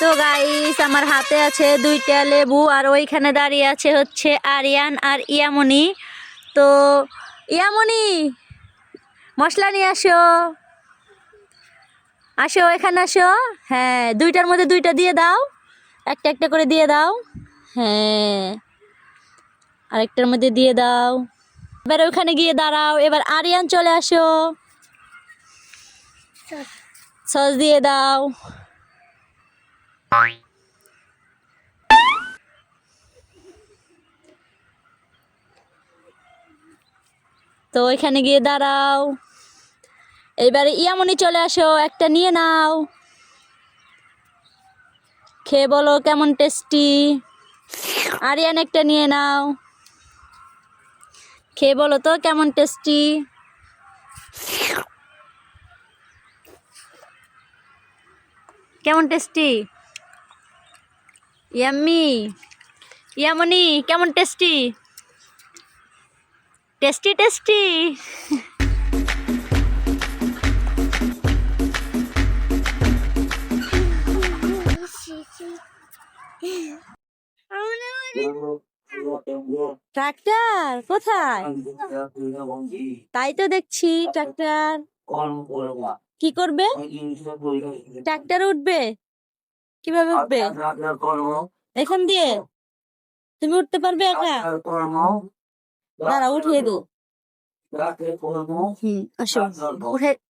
তো গাইস আমার হাতে আছে দুইটা লেবু আর ওইখানে দাঁড়িয়ে আছে হচ্ছে আরিয়ান আর ইয়ামনি। তো ইয়ামনি, মশলা নিয়ে আসো। আসো, এখানে আসো। হ্যাঁ দুইটার মধ্যে দুইটা দিয়ে দাও। একটা একটা করে দিয়ে দাও। হ্যাঁ আরেকটার মধ্যে দিয়ে দাও। এবার ওখানে গিয়ে দাঁড়াও। এবার আরিয়ান চলে আসো। সস দিয়ে দাও। তো ওইখানে গিয়ে দাঁড়াও। এইবারে ইয়ামনি চলে আসো, একটা নিয়ে নাও। খেয়ে বলো কেমন টেস্টি আরিয়ান একটা নিয়ে নাও। খেয়ে বলো তো কেমন টেস্টি কেমন টেস্টি ইয়াম্মি, ইয়ামনি, কেমন টেস্টি? Tasty tasty. ট্রাক্টর, কোথায়? তাই তো দেখছি ট্রাক্টর। কি করবে? ট্রাক্টর উঠবে? কীভাবে উঠবে? এখান দিয়ে। তুমি উঠতে পারবে একা? দাঁড়া উঠিয়ে দো।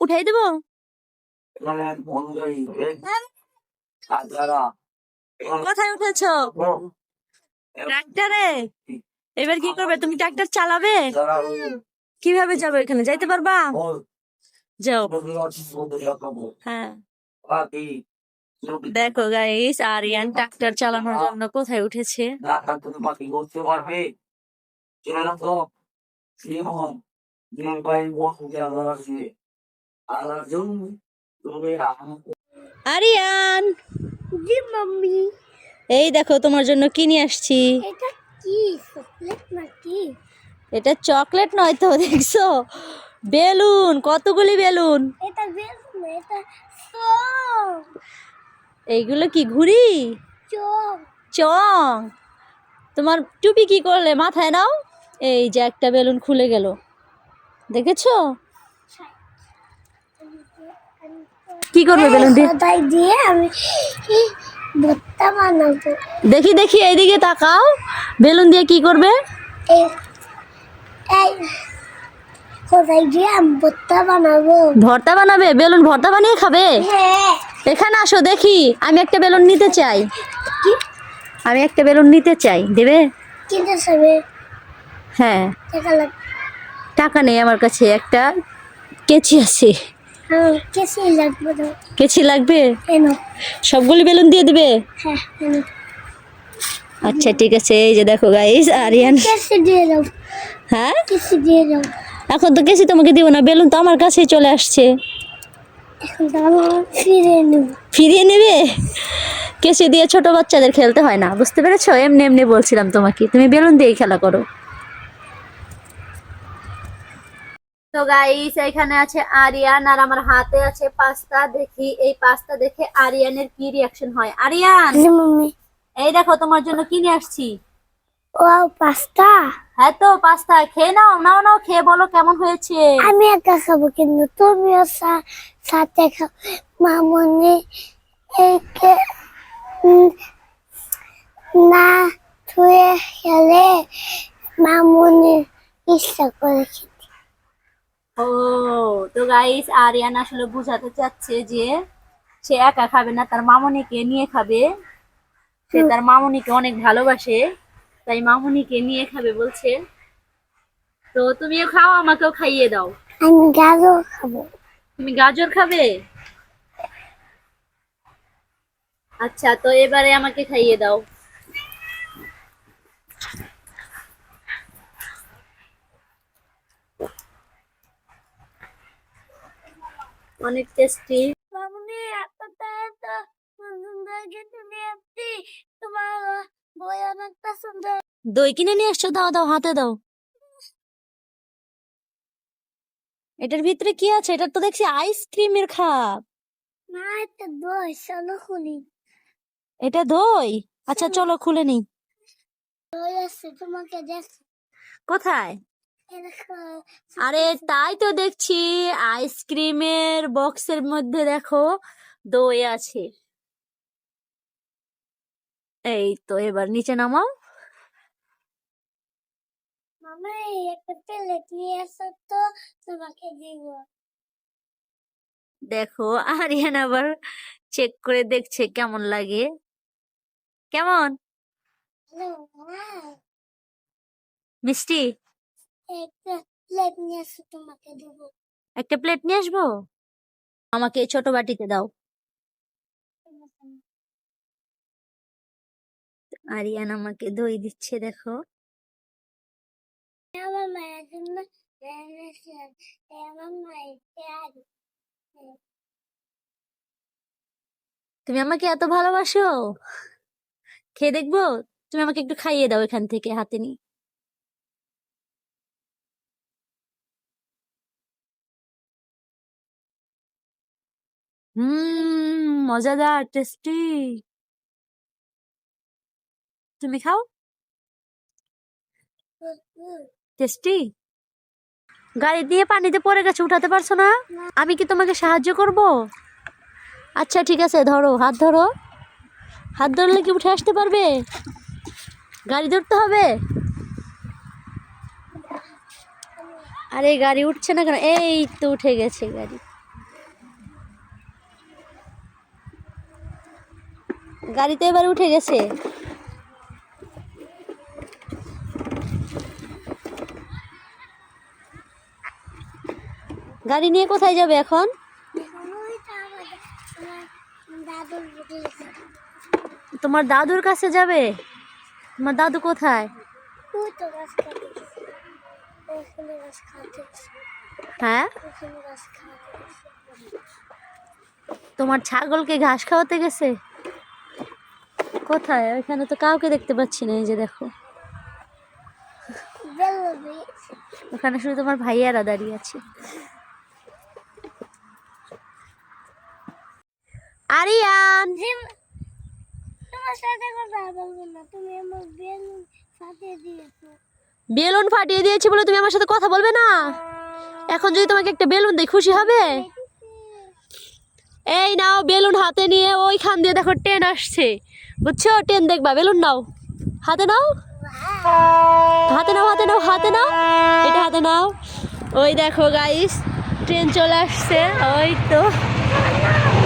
উঠাই দেবো? কোথায় উঠেছো? ট্রাক্টরে? এবার কি করবে? তুমি ট্রাক্টর চালাবে? কীভাবে যাবে এখানে? যাইতে পারবা? যাও। হ্যাঁ। দেখো গাইস আরিয়ান ট্রাক্টর চালানোর জন্য কোথায় উঠেছে? আরিয়ান! জি মাম্মি। এই দেখো তোমার জন্য কি নিয়ে আসছি? এটা কি? চকলেট নাকি? এটা চকলেট নয় তো দেখছ? বেলুন কতগুলি বেলুন? এটা বেশ না এটা এইগুলো কি ঘুড়ি? চং। তোমার টুপি কি করলে? মাথায় নাও। এই যে একটা বেলুন খুলে গেল। দেখেছ? কি করবে বেলুন দিয়ে আমি ভর্তা বানাবো। দেখি দেখি এইদিকে তাকাও। বেলুন দিয়ে কি করবে? ভর্তা বানাবো। ভর্তা বানাবে? বেলুন ভর্তা বানিয়ে খাবে? হ্যাঁ। এখানে আসো দেখি। আমি একটা বেলুন নিতে চাই। কি? আমি একটা বেলুন নিতে চাই। দেবে? হ্যাঁ। টাকা নেই আমার কাছে একটা কেচি আছে। হ্যাঁ লাগবে কেচি লাগবে? সবগুলি বেলুন দিয়ে দিবে? হ্যাঁ আচ্ছা ঠিক আছে এই যে দেখো গাইস আরিয়ান হ্যাঁ? এখন তো কেসি তোমাকে দিব না বেলুন তো আমার কাছেই চলে আসছে। ফিরিয়ে নেবে? কেসি দিয়ে ছোট বাচ্চাদের খেলতে হয় না বুঝতে পেরেছ? এমনি এমনি বলছিলাম তোমাকে তুমি বেলুন দিয়ে খেলা করো। তো গাইস এখানে আছে আরিয়ান আর আমার হাতে আছে পাস্তা দেখি এই পাস্তা দেখে আরিয়ানের কি রিয়াকশন হয়। আরিয়ান! এই দেখো তোমার জন্য কি নিয়ে আসছি? ও পাস্তা? হ্যাঁ তো পাস্তা খেয়ে নাও নাও নাও খেয়ে বলো কেমন হয়েছে? আমি একা খাব কিন্তু তুমিও সাথে খাও। মামনি একে না ধুয়ে খেলে মামনি ইচ্ছা করে খেতে। ও তো গাইস আরিয়ান আসলে বুঝাতে চাচ্ছে যে সে একা খাবে না তার মামনিকে নিয়ে খাবে। সে তার মামনিকে অনেক ভালোবাসে। তাই মামনিকে নিয়ে খাবে বলছে। তো তুমিও খাও আমাকেও খাইয়ে দাও। আমি গাজর খাব। তুমি গাজর খাবে? আচ্ছা তো এবারে আমাকে খাইয়ে দাও। অনেক টেস্টি মামনি এতটা এত সুন্দর কিন্তু নিয়েছি তোমার দই কিনে নিয়ে এসছো? দাও দাও হাতে দাও। এটার ভিতরে কি আছে? এটা তো দেখছি আইসক্রিমের খাপ। না এটা দই চলো খুলি। এটা দই? আচ্ছা চলো। খুলে নিই। দই আছে তোমাকে দেখ। কোথায়? আরে তাই তো দেখছি। আইসক্রিমের বক্সের মধ্যে দেখো দই আছে। এই তো এবার নিচে নামাও। মামা এই একটা প্লেট নিয়ে আসো তো তোমাকে দিব। দেখো আরিয়ান আবার চেক করে দেখছে কেমন লাগে। কেমন? মিষ্টি? একটা প্লেট নিয়ে আসো তোমাকে দিব। একটা প্লেট নিয়ে আসব? আমাকে ছোট বাটিতে দাও। আরিয়ান আমাকে দই দিচ্ছে, দেখো। তুমি আমাকে এত ভালোবাসো? খেয়ে দেখব? তুমি আমাকে একটু খাইয়ে দাও এখান থেকে, হাতে নিয়ে। হুম, মজাদার, টেস্টি। তুমি খাও? টেস্টি? গাড়ি দিয়ে পানিতে পড়ে গেছে, উঠাতে পারছ না? আমি কি তোমাকে সাহায্য করব? আচ্ছা ঠিক আছে, ধরো, হাত ধরো। হাত ধরলে কি উঠে আসতে পারবে? গাড়ি ধরতে হবে? আরে, গাড়ি উঠছে না কেন? এই তো উঠে গেছে গাড়ি। গাড়িতে এবার উঠে গেছে। গাড়ি নিয়ে কোথায় যাবে এখন? তোমার দাদুর কাছে যাবে? তোমার দাদু কোথায়? হ্যাঁ? তোমার ছাগলকে ঘাস খাওয়াতে গেছে? কোথায়? ওইখানে তো কাউকে দেখতে পাচ্ছি না এই যে দেখো। ওখানে শুধু তোমার ভাইয়ারা দাঁড়িয়ে আছে। আরিয়ান। তোমার সাথে কথা বলব না তুমি আমার বেলুন সাথে দিয়েছ। বেলুন ফাটিয়ে দিয়েছি বলে তুমি আমার সাথে কথা বলবে না? এখন যদি তোমাকে একটা বেলুন দিই খুশি হবে? এই নাও বেলুন হাতে নিয়ে ওইখান দিয়ে দেখো ট্রেন আসছে। বুঝছ? ট্রেন দেখবা বেলুন নাও। হাতে নাও। হাতে নাও হাতে নাও হাতে নাও। এটা হাতে নাও। ওই দেখো গাইস ট্রেন চলে আসছে। ওই তো।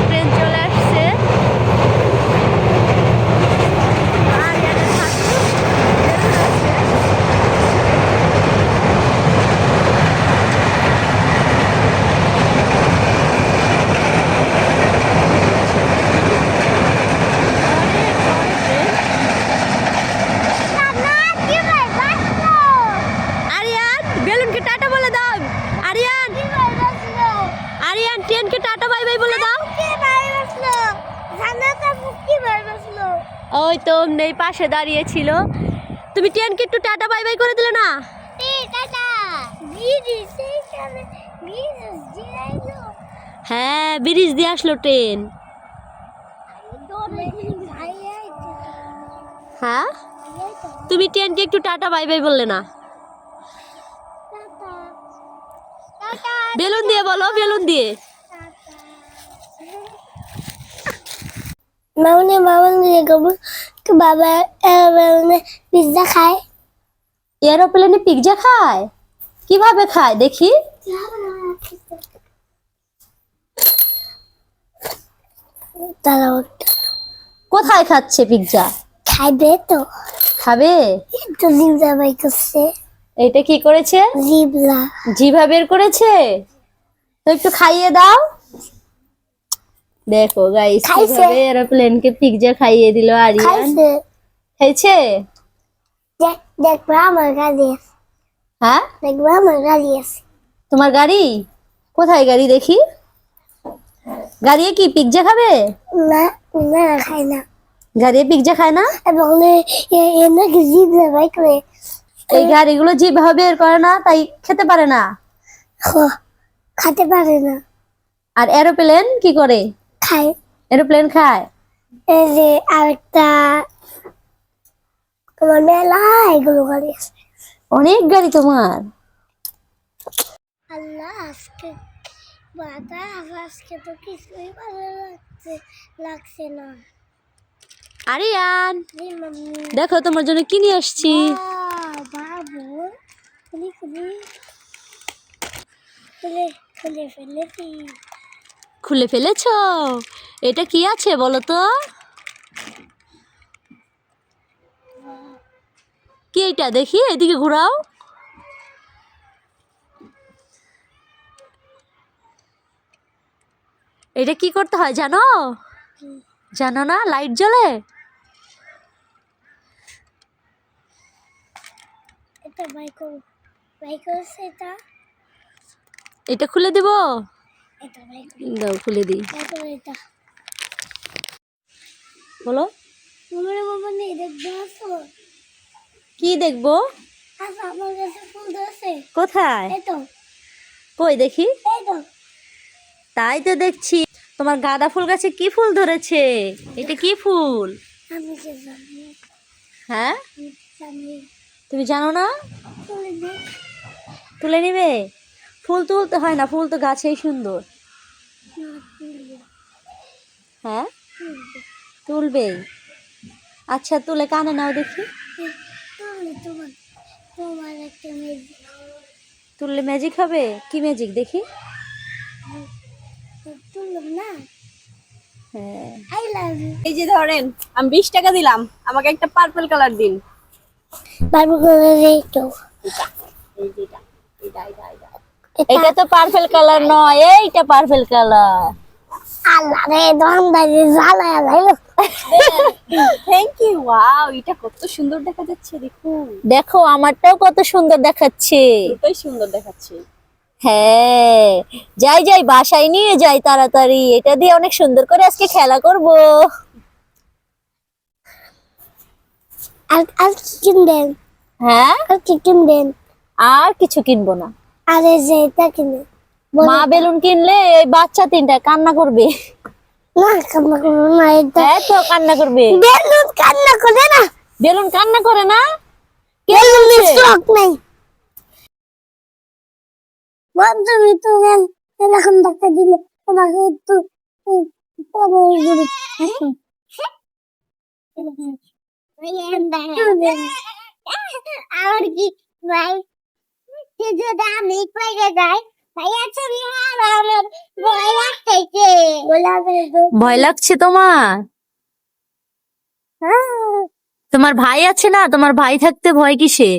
ট্রেন চলে আসছে আর এদের হাতে বেলুন আছে। আরিয়ান বেলুনকে টাটা বলে দাও আরিয়ান আরিয়ান ট্রেনকে টাটা বাই বাই বলে দাও নেই পাশে দাঁড়িয়ে ছিল। তুমি ট্রেনকে একটু টাটা বাই বাই করে দিলে না? হ্যাঁ ব্রিজ দিয়ে আসলো ট্রেন। হ্যাঁ? তুমি ট্রেনকে একটু টাটা বাই বাই বললে না? বেলুন দিয়ে বলো বেলুন দিয়ে। মামনি মামনি তো বাবা মানে পিজ্জা খায়। এরোপ্লেনে পিৎজা খায়? কীভাবে খায়? দেখি। কোথায় খাচ্ছে পিৎজা খাইবে তো। খাবে? তো জিবলা বাই করছে। এটা কি করেছে? জিবলা জিভা বের করেছে? তো একটু খাইয়ে দাও। দেখো গাইস। কীভাবে এরোপ্লেনকে পিৎজা খাইয়ে দিল আরিয়ান। খাইছে। খাইছে? দেখ দেখবা আমার গাড়ি হ্যাঁ? দেখবা আমার গাড়ি আছে। তোমার গাড়ি? কোথায় গাড়ি দেখি? গাড়ি কি পিৎজা খাবে? না না খাই না। গাড়ি পিৎজা খায় না? এবং এ নাকি জিবলা করে এই গাড়িগুলো জিভা বের করে না তাই খেতে পারে না। খেতে পারে না। আর এরোপ্লেন কি করে? খায় এরোপ্লেন খায়? এই যে আরেকটা আমার মেলা এগুলো গাড়ি আছে। অনেক গাড়ি তোমার। আল্লাহ আজকে বাতাস আজকে তো কিছুই ভালো লাগছে লাগছে না। আরিয়ান দেখো তোমার জন্য কি নিয়ে আসছি। বাবু। খুলি খুলি। খুলে খুলে ফেলেছি। খুলে ফেলেছো? এটা কি আছে বলো তো? কি এটা দেখি? এদিকে ঘোরাও। এটা কি করতে হয় জানো? জানো না? লাইট জ্বলে? এটা খুলে দিব? দাও, খুলে দিই। বলো। কি দেখব? কোথায়? কই দেখি? তাই তো দেখছি। তোমার গাঁদা ফুল গাছে কি ফুল ধরেছে? এটা কি ফুল? হ্যাঁ? তুমি জানো না? তুলে নিবে? ফুল তুলতে হয় না ফুল তো গাছেই সুন্দর। হ্যাঁ? তুলবেই। আচ্ছা তুলে কানে নাও দেখি। তুললে ম্যাজিক হবে? কি ম্যাজিক দেখি? না হ্যাঁ। আই লাভ ইউ এই যে ধরেন আমি বিশ টাকা দিলাম আমাকে একটা পার্পল কালার দিন। বাবু করে রে তো। এটা। তো পার্পেল কালার নয় এইটা পার্পেল কালার আল্লাহ রে থ্যাংক ইউ ওয়াও এটা কত সুন্দর দেখা যাচ্ছে দেখুন দেখো আমারটাও কত সুন্দর দেখাচ্ছে। দুটোই সুন্দর দেখাচ্ছে। হ্যাঁ যাই যাই বাসায় নিয়ে যাই তাড়াতাড়ি। এটা দিয়ে অনেক সুন্দর করে আজকে খেলা করব। আর আর কি কিনবেন? হ্যাঁ? আর কি কিনবেন? আর কিছু কিনবো না। আরে যে এটা কিনে। মা বেলুন কিনলে এই বাচ্চা তিনটা কান্না করবে। না কান্না করো না এটা হ্যাঁ তো কান্না করবে। বেলুন কান্না করে না। বেলুন কান্না করে না? কে বেলুন বলছে? স্টক নাই। বন্ধু তো এরকম দেখা দিলে তোমাকে একটু আর কি ভাই যদি আমি পেয়ে যাই ভয় লাগছে তোমার? তোমার ভাই আছে না? তোমার ভাই থাকতে ভয় কিসে?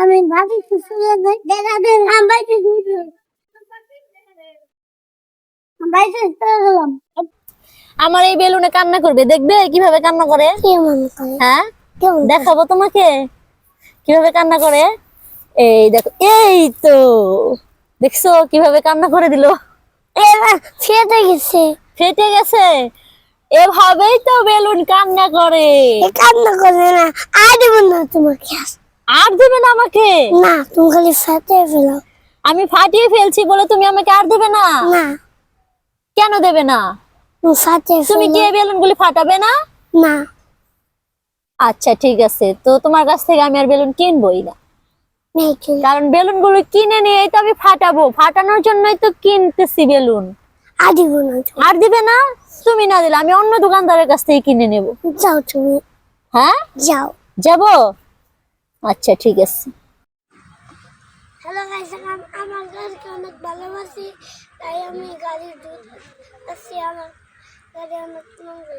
আমি ভাবি দেখাবেন আমার আমার এই বেলুনে কান্না করবে দেখবে কীভাবে কান্না করে? হ্যাঁ? দেখাবো তোমাকে। কীভাবে কান্না করে? এই দেখো এই তো। দেখছ কীভাবে কান্না করে দিল? ফেটে গেছে। ফেটে গেছে? এভাবেই তো বেলুন কান্না করে। কান্না করে না আর দেব না তোমাকে। আর দেবে না আমাকে? না তুমি খালি ফেটে ফেলো। আমি ফাটিয়ে ফেলছি বলে তুমি আমাকে আর দেবে না? না। কেন দেবে না? তুমি ফেটে তুমি ফেলো গিয়ে বেলুন গুলি ফাটাবে না? না। আচ্ছা ঠিক আছে। তো তোমার কাছ থেকে আমি আর বেলুন কিনবই না। কারণ বেলুনগুলো কিনে নিয়ে তো আমি ফাটাবো। ফাটানোর জন্যই তো কিনতেছি বেলুন। আর দেব না তুমি। না? দিলে আমি অন্য দোকানদারের কাছ থেকে কিনে নেব। যাও তুমি। হ্যাঁ? যাও। যাব? আচ্ছা ঠিক আছে। হ্যালো গাইস আমার অনেক ভালোবাসি। তাই আমি গাড়ির দুধ আসছি আমার গাড়ি অনেক নোংরা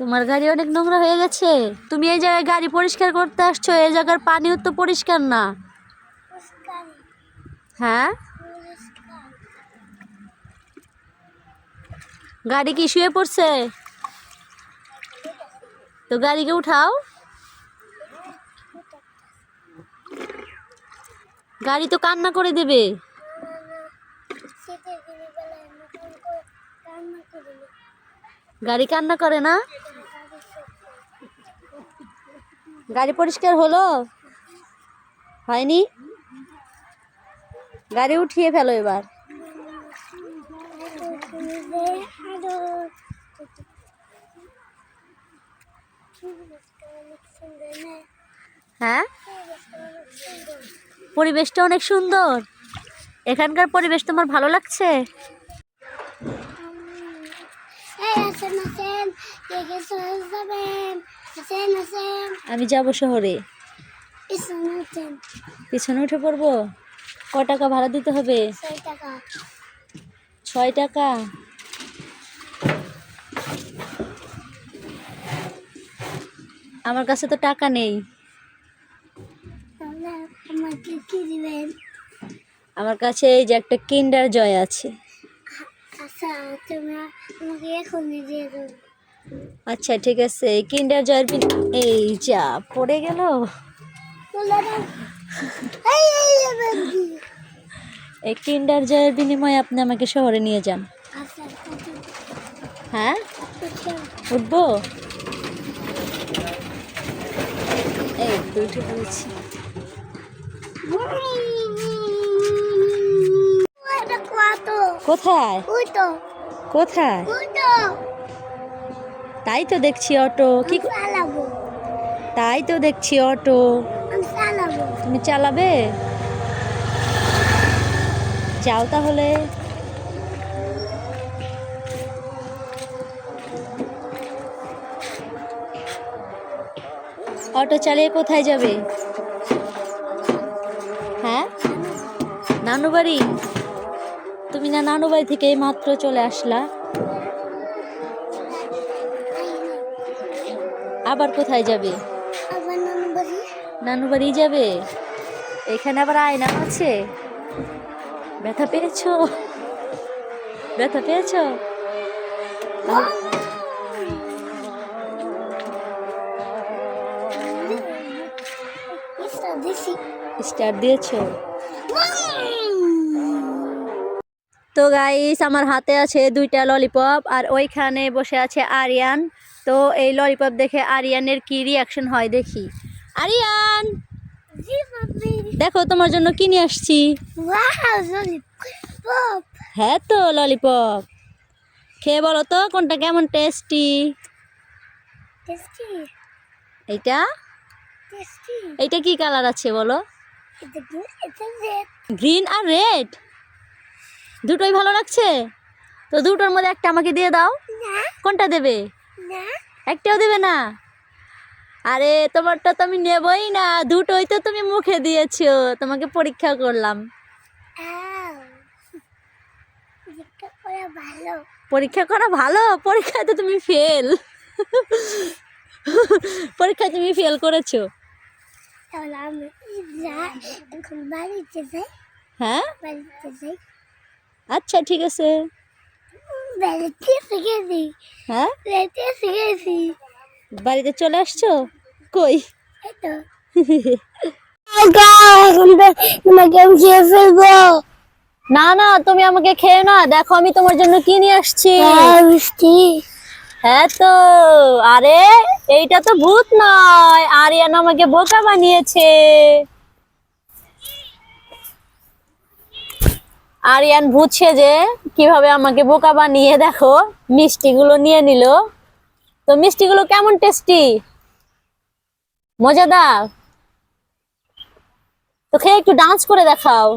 তোমার গাড়ি অনেক নোংরা হয়ে গেছে? তুমি এই জায়গায় গাড়ি পরিষ্কার করতে আসছো এই জায়গার পানিও তো পরিষ্কার না। হ্যাঁ? গাড়ি কি শুয়ে পড়ছে? তো গাড়িকে উঠাও। গাড়ি তো কান্না করে দেবে শীতের দিনে বেলায় নতুন করে রান্না করি গাড়ি কান্না করে না? গাড়ি পরিষ্কার হলো? হয়নি? গাড়ি উঠিয়ে ফেলো এবার। হ্যাঁ? পরিবেশটা অনেক সুন্দর। এখানকার পরিবেশ তোমার ভালো লাগছে এই আসেন আসেন কে কে শহর যাবেন আসেন আসেন আমি যাব শহরে। পিছনে উঠে পড়ব? ক টাকা ভাড়া দিতে হবে? ছয় টাকা। আমার কাছে তো টাকা নেই। আমার কাছে এই যে একটা কিন্ডার জয় আছে। আচ্ছা তুমি আমাকে এখনই দিয়ে দেবো আচ্ছা ঠিক আছে। কিন্ডার জয়ের এই যা পড়ে গেল? এই কিন্ডার জয়ের বিনিময়ে আপনি আমাকে শহরে নিয়ে যান। আচ্ছা হ্যাঁ? উঠবো? এই উঠে পড়েছি এটা কত কোথায়? কোথায়? তাই তো দেখছি অটো। কি তাই তো দেখছি অটো। আমি চালাবো। তুমি চালাবে? যাও তাহলে। অটো চালিয়ে কোথায় যাবে? হ্যাঁ? নানু বাড়ি না নানু বাড়ি থেকে এই মাত্র চলে আসলা। আবার কোথায় যাবে? নানু বাড়ি। যাবে? এখানে আবার আয়না আছে? ব্যথা পেয়েছ? ব্যথা পেয়েছ? স্টার দিয়েছ? তো গাইস আমার হাতে আছে দুইটা ললিপপ আর ওইখানে বসে আছে আরিয়ান। তো এই ললিপপ দেখে আরিয়ানের কি রিয়াকশন হয় দেখি। আরিয়ান! দেখো তোমার জন্য কিনে আসছি? ওয়াও জলি পপ হ্যাঁ তো ললিপপ খেয়ে বলো তো কোনটা কেমন টেস্টি এইটা? এইটা কি কালার আছে বলো? কি গ্রিন আর রেড দুটোই ভালো লাগছে? তো দুটোর মধ্যে একটা আমাকে দিয়ে দাও। কোনটা দেবে? একটাও দেবে না? আরে তোমারটা তো আমি নেবই না। দুটোই তো তুমি মুখে দিয়েছ। তোমাকে পরীক্ষা করলাম। আও। করা ভালো। পরীক্ষা করা ভালো? পরীক্ষায় তো তুমি ফেল পরীক্ষায় তুমি ফেল করেছ। হ্যাঁ? আচ্ছা ঠিক আছে। হ্যাঁ? বাড়িতে চলে আসছো? কই? না না তুমি আমাকে খেয়ে না। দেখো আমি তোমার জন্য কি নিয়ে আসছি। মিষ্টি। হ্যাঁ তো আরে এইটা তো ভূত নয়। আরিয়ান আমাকে বোকা বানিয়েছে। আরিয়ান বুঝছে যে কীভাবে আমাকে বোকা বানিয়ে, দেখো, মিষ্টিগুলো নিয়ে নিল। তো মিষ্টিগুলো কেমন টেস্টি মজাদার? তো খেয়ে একটু ডান্স করে দেখাও।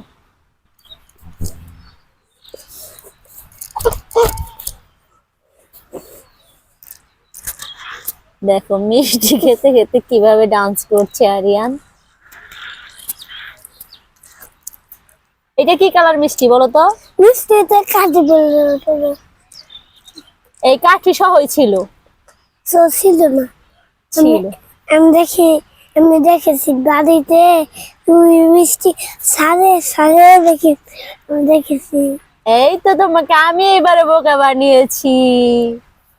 দেখো, মিষ্টি খেতে খেতে কীভাবে ডান্স করছে আরিয়ান। এটা কি কালার মিষ্টি বলো তো? মিষ্টিতে কাটি বলব এই কাঠি সহই ছিল। তো ছিল না। ছিল। আমি দেখি আমি দেখেছি বাড়িতে তুই মিষ্টি সারে সারে দেখি। আমি দেখেছি। এই তো তোমাকে আমি এবারে বোকা বানিয়েছি।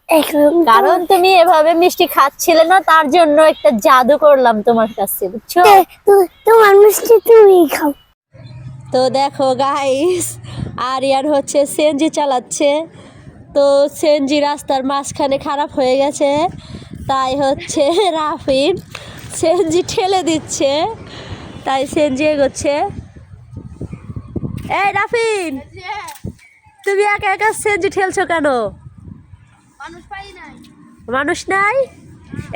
এখন কারণ তুমি এভাবে মিষ্টি খাচ্ছিলে না তার জন্য একটা জাদু করলাম তোমার কাছে বুঝছ? তো- তো- তোমার মিষ্টি তুমি খাও। তো দেখো গাইস আরিয়ান হচ্ছে সেনজি চালাচ্ছে। তো সেনজি রাস্তার মাঝখানে খারাপ হয়ে গেছে। তাই হচ্ছে রাফিন সেনজি ঠেলে দিচ্ছে। তাই সেনজি এগোচ্ছে। এই রাফিন তুমি একা একা সেনজি ঠেলছো কেন? মানুষ নাই।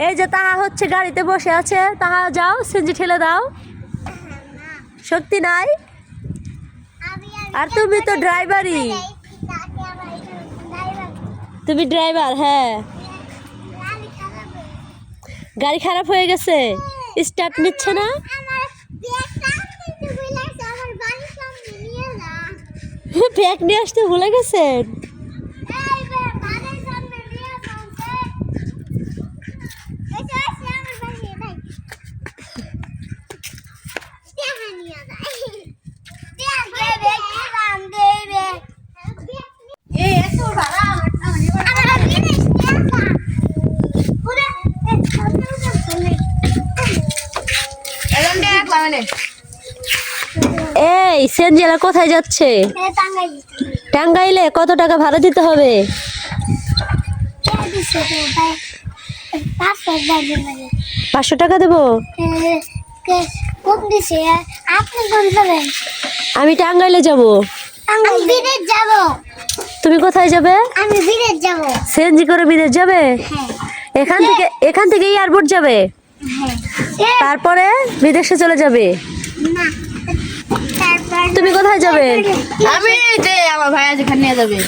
এই যে তাহা হচ্ছে গাড়িতে বসে আছে তাহা যাও সেনজি ঠেলে দাও। শক্তি নাই? আর তুমি তো ড্রাইভারই তুমি ড্রাইভার হ্যাঁ। গাড়ি খারাপ হয়ে গেছে। স্টার্ট নিচ্ছে না? ব্যাগ নিয়ে আসতে ভুলে গেছেন? এই সেনজেলা কোথায় যাচ্ছে? টাঙ্গাইলে। কত টাকা ভাড়া দিতে হবে? পাঁচশো টাকা দেবো? আমি টাঙ্গাইলে যাব। তুমি কোথায় যাবে? আমি বিদেশ যাব সেনজি করে বিদেশ যাবে? হ্যাঁ এখান থেকে এখান থেকে এয়ারপোর্ট যাবে? হ্যাঁ। তারপরে বিদেশে চলে যাবে? না। তুমি কোথায় যাবে? আমি যে আমার ভাইয়া যেখানে নিয়ে যাবে।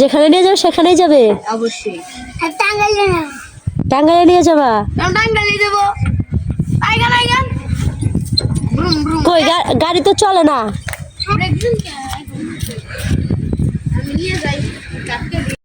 যেখানে নিয়ে যাবে সেখানেই যাবে? অবশ্যই। টাঙ্গাইলে টাঙ্গাইলে নিয়ে যাবা? আমি যাব। দেবো আইগান আইগান ব্রুম ব্রুম কই গাড়ি তো চলে না। আমি নিয়ে যাই।